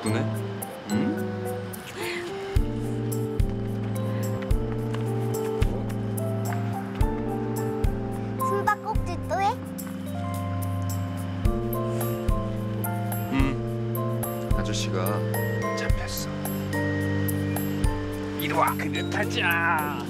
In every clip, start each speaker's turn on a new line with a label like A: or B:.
A: 이쁘네. 응?
B: 숨바꼭질 또 해?
A: 응. 아저씨가 잡혔어. 이리 와, 그래 타자. 타자.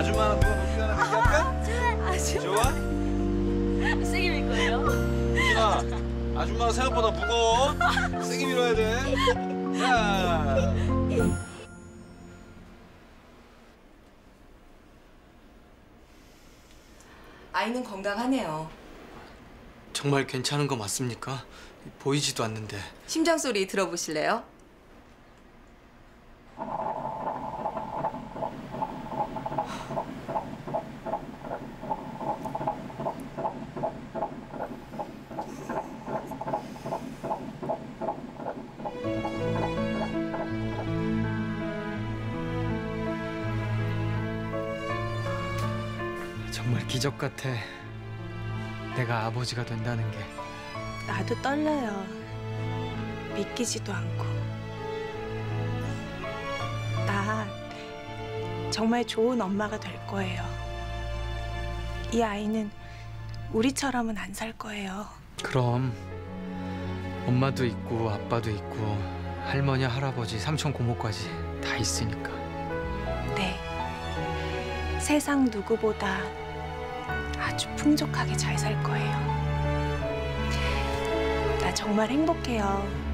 A: 아줌마 누가 높이 하나 얘기할까? 좋아?
B: 세게 밀 거예요?
A: 유진아, 아줌마가 생각보다 무거워. 세게 밀어야 돼. 자.
C: 아이는 건강하네요.
D: 정말 괜찮은 거 맞습니까? 보이지도 않는데.
C: 심장 소리 들어보실래요?
D: 정말 기적 같아. 내가 아버지가 된다는 게.
E: 나도 떨려요. 믿기지도 않고. 나 정말 좋은 엄마가 될 거예요. 이 아이는 우리처럼은 안 살 거예요.
D: 그럼 엄마도 있고 아빠도 있고 할머니, 할아버지, 삼촌, 고모까지 다 있으니까.
E: 네. 세상 누구보다 아주 풍족하게 잘 살 거예요. 나 정말 행복해요.